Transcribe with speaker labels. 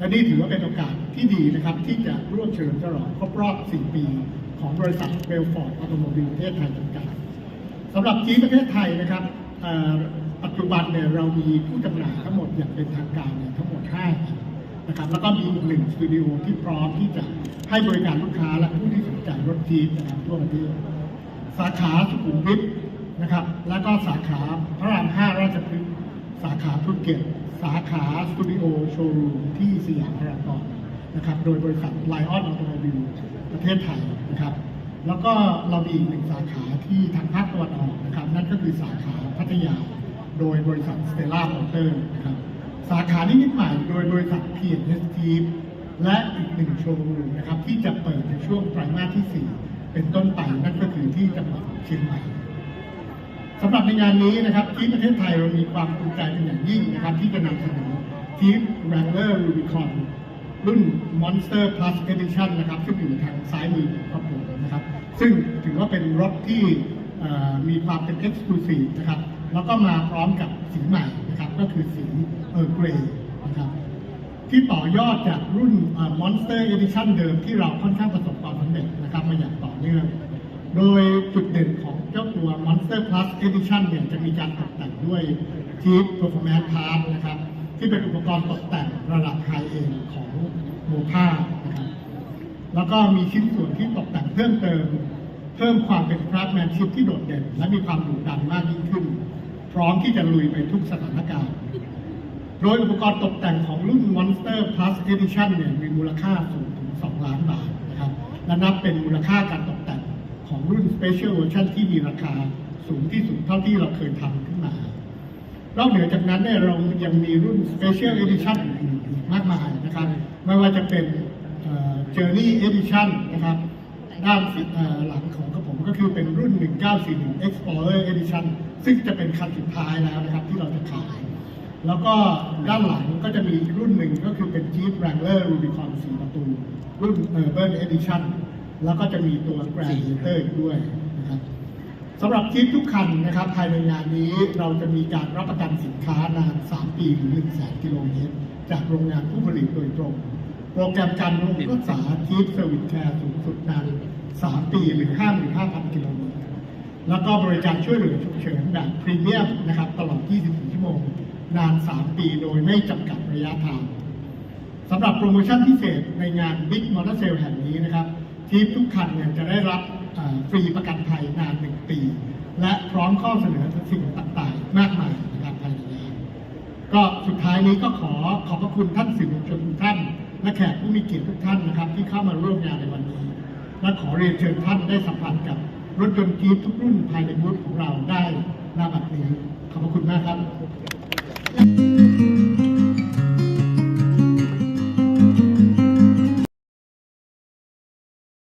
Speaker 1: และนี่ถือว่าเป็นโอกาสที่ดีนะครับ ที่จะร่วมเฉลิมฉลองครบรอบ 4 ปีของบริษัทเบลฟอร์ดออโตโมบิลประเทศไทยจำกัดสำหรับจีประเทศไทยนะครับปัจจุบันเนี่ยเรามีผู้จำหน่ายทั้งหมดอย่างเป็นทางการเนี่ยทั้งหมด5แห่นะครับแล้วก็มีอีกหนึ่งสตูดิโอที่พร้อมที่จะให้บริการลูกค้าและผู้ที่สนใจรถจีปนะครับทั่วประเทศสาขาสุขุมวิทนะครับ แล้วก็สาขาพระราม5ราชพฤกษ์สาขาภูเก็ต สาขาสตูดิโอโชว์รูมที่สยามพารากอนนะครับ โดยบริษัทไลออนออโตโมบิลประเทศไทยนะครับ แล้วก็เรามีอีกหนึ่งสาขาที่ทางภาคตะวันออกนะครับ นั่นก็คือสาขาพัทยา โดยบริษัทสเตล่ามอเตอร์นะครับ สาขานิมิตใหม่โดยบริษัทเพียรเอสทีและอีกหนึ่งโชว์รูมนะครับ ที่จะเปิดในช่วงไตรมาสที่ 4 เป็นต้นไปนั่นก็คือที่จังหวัดเชียงใหม่ สำหรับในงานนี้นะครับที่ประเทศไทยเรามีความภูมิใจเป็นอย่างยิ่งนะครับ ที่จะนำเสนอทีม Wrangler Rubicon รุ่น Monster Plus Edition นะครับซึ่งอยู่ทางซ้ายมือของครับผมนะครับ ซึ่งถือว่าเป็นรถที่มีความเป็น Exclusive นะครับ แล้วก็มาพร้อมกับสีใหม่นะครับ ก็คือสีเออร์เกรย์นะครับที่ต่อยอดจากรุ่นเอ่อ Monster Edition เดิมที่เราค่อนข้างประสบความสำเร็จนะครับมาอย่างต่อเนื่อง โดยจุดเด่นของ เจ้าตัว Monster Plus Edition เนี่ยจะมีการตกแต่งด้วย Jeep Performance Part นะครับ ที่เป็นอุปกรณ์ตกแต่งระดับไฮเอ็นของโมพานะครับแล้วก็มีชิ้นส่วนที่ตกแต่งเพิ่มเติม เพิ่มความเป็นคราฟแมนชิพที่โดดเด่น และมีความดุดันมากยิ่งขึ้น พร้อมที่จะลุยไปทุกสถานการณ์ โดยอุปกรณ์ตกแต่งของรุ่น Monster Plus Edition เนี่ยมีมูลค่าสูงถึง 2 ล้านบาทนะครับและนับเป็นมูลค่าการตก ของรุ่น Special Version ที่มีราคาสูงที่สุดเท่าที่เราเคยทำขึ้นมานอกเหนือจากนั้นเนี่ยเรายังมีรุ่น Special Edition อื่นๆมากมายนะครับ ไม่ว่าจะเป็นเอ่อ Journey Edition นะครับ ด้านหลังของกระผมก็คือเป็นรุ่น 1941 Explorer Edition ซึ่งจะเป็นคันสุดท้ายแล้วนะครับที่เราจะขาย แล้วก็ด้านหลังก็จะมีรุ่นหนึ่งก็คือเป็น Jeep Wrangler Rubicon 4 ประตู รุ่น Urban Edition แล้วก็จะมีตัว Gladiator อีกด้วยนะครับสำหรับคลิปทุกคันนะครับ ภายในงานนี้เราจะมีการรับประกันสินค้านาน 3 ปีหรือ1 0 0 0 0แสนกิโลเมตร จากโรงงานผู้ผลิตโดยตรง โปรแกรมการบำรุงรักษาทีปเซอร์วิสแคร์สูงสุดนาน 3 ปีหรือ55,000 กิโลเมตร แล้วก็บริการช่วยเหลือฉุกเฉินแบบพรีเมียมนะครับตลอด 24 ชั่วโมง นาน 3 ปีโดยไม่จำกัดระยะทางสำหรับโปรโมชั่นพิเศษในงาน Big Motor Sale แห่งนี้นะครับ ทีมทุกคันเนี่ยจะได้รับฟรีประกันภัยนาน1ปี และพร้อมข้อเสนอสิ่งต่างๆ มากมายนะครับภายในงานก็สุดท้ายนี้ก็ขอขอบพระคุณท่านสื่อมวลชนทุกท่าน และแขกผู้มีเกียรติทุกท่านนะครับ ที่เข้ามาร่วมงานในวันนี้ และขอเรียนเชิญท่านได้สัมผัสกับรถยนต์จี๊ปทุกรุ่นภายในบูธของเราได้ณบัดนี้ขอบพระคุณมากครับ